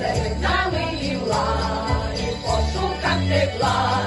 Серед нами і власть, тепла.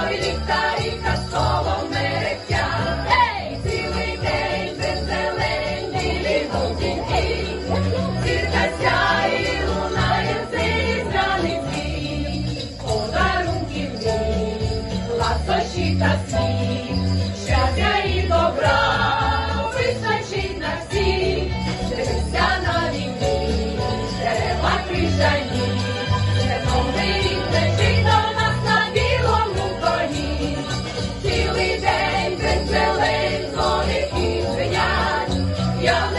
Ой, ліхта, ріка, соломерця, цілий день веселені літунки, зірка сяє, лунає цей залізні, подарунки, ласощі та сміх. Your